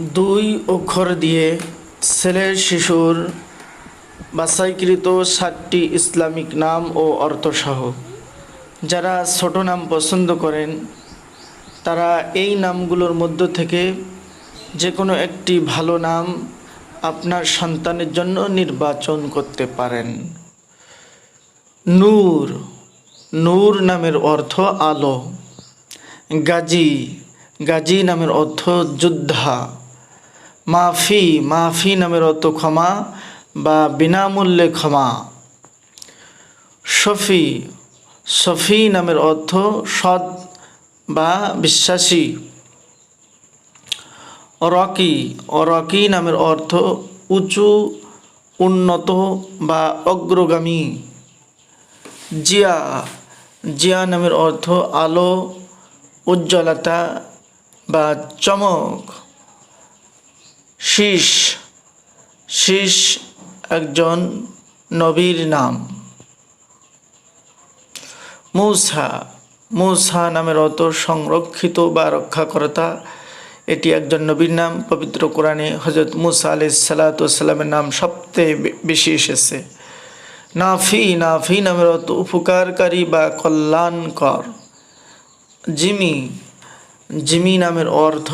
দুই অক্ষর দিয়ে ছেলের শিশুর বাছাইকৃত সাতটি ইসলামিক নাম ও অর্থসহ। যারা ছোট নাম পছন্দ করেন, তারা এই নামগুলোর মধ্য থেকে যে কোনো একটি ভালো নাম আপনার সন্তানের জন্য নির্বাচন করতে পারেন। নূর। নূর নামের অর্থ আলো। গাজী। গাজী নামের অর্থ যোদ্ধা। মাফি মাফি নামের অর্থ ক্ষমা বা বিনামূল্যে ক্ষমা। শফি সফি নামের অর্থ সৎ বা বিশ্বাসী। রকি রকি নামের অর্থ উঁচু, উন্নত বা অগ্রগামী। জিয়া জিয়া নামের অর্থ আলো, উজ্জ্বলতা বা চমক। শীষ শীষ একজন নবীর নাম। মূসা মূসা নামের অত সংরক্ষিত বা রক্ষাকর্তা। এটি একজন নবীর নাম, পবিত্র কোরআনে হজরত মুসা আলি সাল্লাতামের নাম সবচেয়ে বেশি এসেছে। নাফি নাফি নামের অত উপকারকারী বা কল্যাণকর। জিমি জিমি নামের অর্থ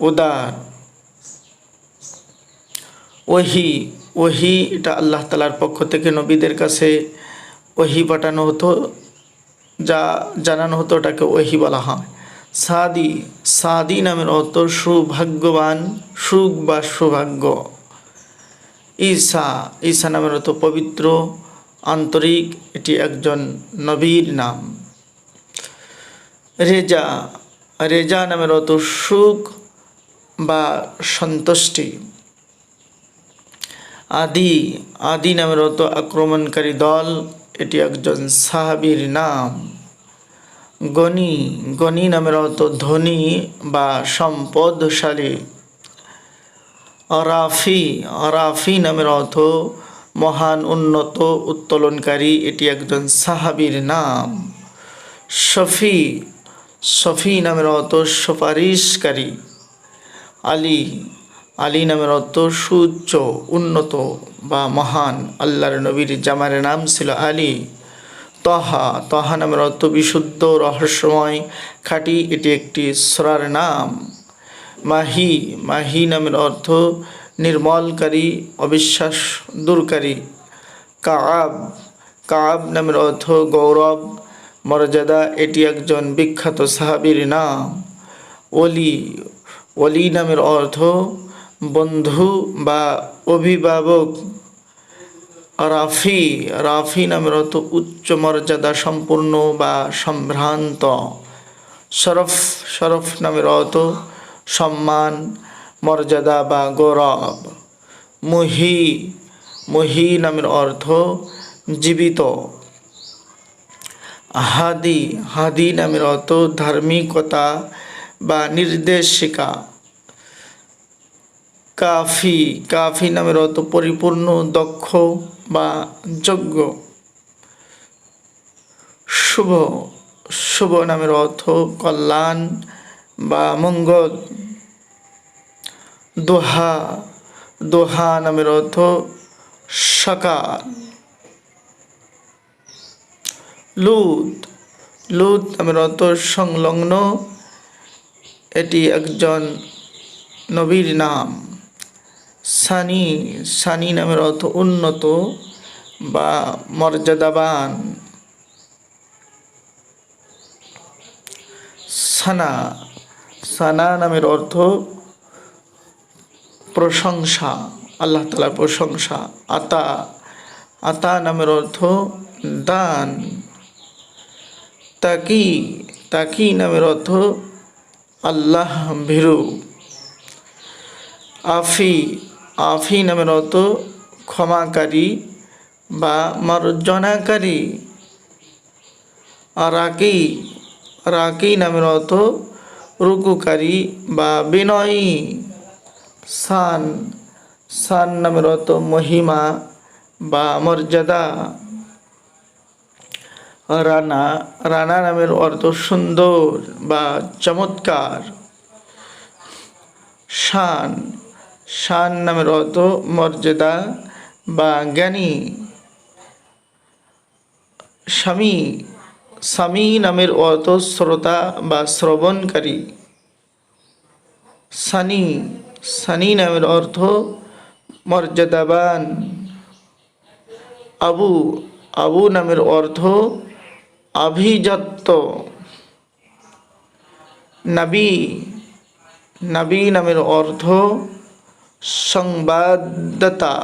উদার। ওহি ওহি, এটা আল্লাহ তালার পক্ষ থেকে নবীদের কাছে ওহি পাঠানো হতো, যা জানানো হতো ওটাকে ওহি বলা হয়। সাদি সাদি নামের অর্থ সৌভাগ্যবান, সুখ বা সৌভাগ্য। ঈসা ঈসা নামের অর্থ পবিত্র, আন্তরিক, এটি একজন নবীর নাম। রেজা রেজা নামের অর্থ সুখ বা সন্তুষ্টি। আদি আদি নামের অত আক্রমণকারী দল, এটি একজন সাহাবির নাম। গনি গনি নামের অত ধনী বা সম্পদশালী। অরাফি অরাফি নামের অর্থ মহান, উন্নত, উত্তোলনকারী, এটি একজন সাহাবির নাম। শফি শফি নামের অর্থ সুপারিশকারী। আলী আলী নামের অর্থ সুউচ্চ, উন্নত বা মহান। আল্লাহর নবীর জামারের নাম ছিল আলী। তহা তহা নামের অর্থ বিশুদ্ধ, রহস্যময়, খাঁটি, এটি একটি সরার নাম। মাহি মাহি নামের অর্থ নির্মলকারী, অবিশ্বাস দূরকারী। কাব কাব নামের অর্থ গৌরব, মর্যাদা, এটি একজন বিখ্যাত সাহাবির নাম। অলি অলি নামের অর্থ বন্ধু বা অভিভাবক রাফি রাফি নামের অত উচ্চ মর্যাদা সম্পূর্ণ বা সম্ভ্রান্ত। শরফ শরফ নামের অত সম্মান, মর্যাদা বা গৌরব। মুহি মুহি নামের অর্থ জীবিত। হাদি হাদি নামের অর্থ ধার্মিকতা বা নির্দেশিকা। কাফি কাফি নামের অত পরিপূর্ণ, দক্ষ বা যোগ্য। শুভ শুভ নামের অর্থ কল্যাণ বা মঙ্গল। দোহা দোহা নামের অর্থ সকাল। লুত লুত নামের অর্থ সংলগ্ন। এটি একজন নবীর নাম। সানি সানি নামের অর্থ উন্নত বা মর্যাদাবান। সানা সানা নামের অর্থ প্রশংসা, আল্লাহ তালার প্রশংসা। আতা আতা নামের অর্থ দান। তাকি তাকি নামের অর্থ আল্লাহ ভীরু। আফি আফি নামের অর্থ ক্ষমাকারী বা মার্জনাকারী। রাকি রাকি নামের অর্থ রুকুকারী বা বিনয়ী। সান সান নামের অর্থ মহিমা বা মর্যাদা। রানা রানা নামের অর্থ সুন্দর বা চমৎকার। শান শান নামের অর্থ মর্যাদা বা জ্ঞানী। স্বামী স্বামী নামের অর্থ শ্রোতা বা শ্রবণকারী। সানি সানি নামের অর্থ মর্যাদাবান। আবু আবু নামের অর্থ আভিজাত্য। নবী নবী নামের অর্থ সংবাদদাতা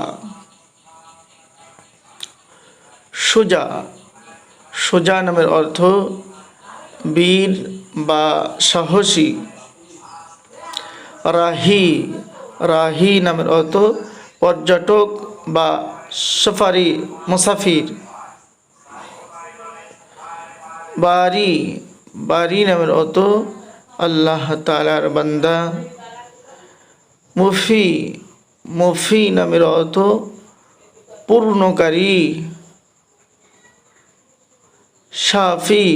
সুজা সুজা নামের অর্থ বীর বা সাহসী। রাহি রাহি নামের অর্থ পর্যটক বা সফারি, মুসাফির। বারি বারি নামের অর্থ আল্লাহ তালার বান্দা। মুফি মুফি নামের অর্থ পূর্ণকারী, সাফি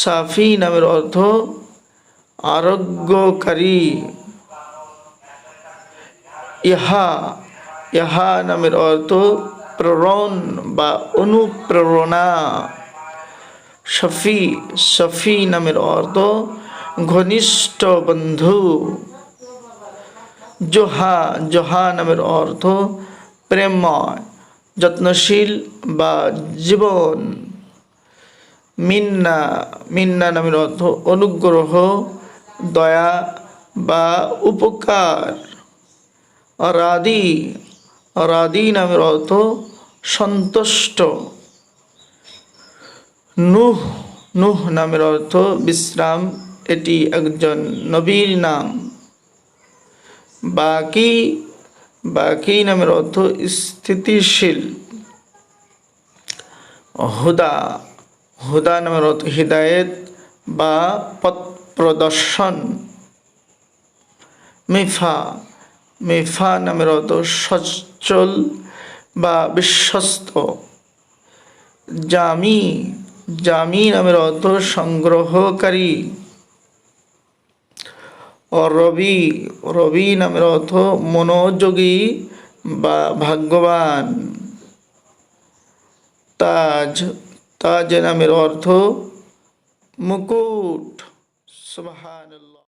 সাফি নামের অর্থ আরোগ্যকারী, ইহা ইহা নামের অর্থ প্রেরণ বা অনুপ্রেরণা শফি শফি নামের অর্থ ঘনিষ্ঠ বন্ধু জোহা জোহা নামের অর্থ প্রেমময়, যত্নশীল বা জীবন। মিন্না মিন্না নামের অর্থ অনুগ্রহ, দয়া বা উপকার। রাদি রাদি নামের অর্থ সন্তুষ্ট। নুহ নুহ নামের অর্থ বিশ্রাম, এটি একজন নবীর নাম। বাকি বাকি নামের অর্থ স্থিতিশীল। হুদা হুদা নামের অর্থ হৃদায়ত বা পথ প্রদর্শন। মিফা মিফা নামের অর্থ সচ্ছল বা বিশ্বস্ত। জামি জামি নামের অর্থ সংগ্রহকারী। রবি রবি নামের অর্থ মনোযোগী বা ভাগ্যবান। তাজ তাজ নামের অর্থ মুকুট। সুবহানাল্লাহ।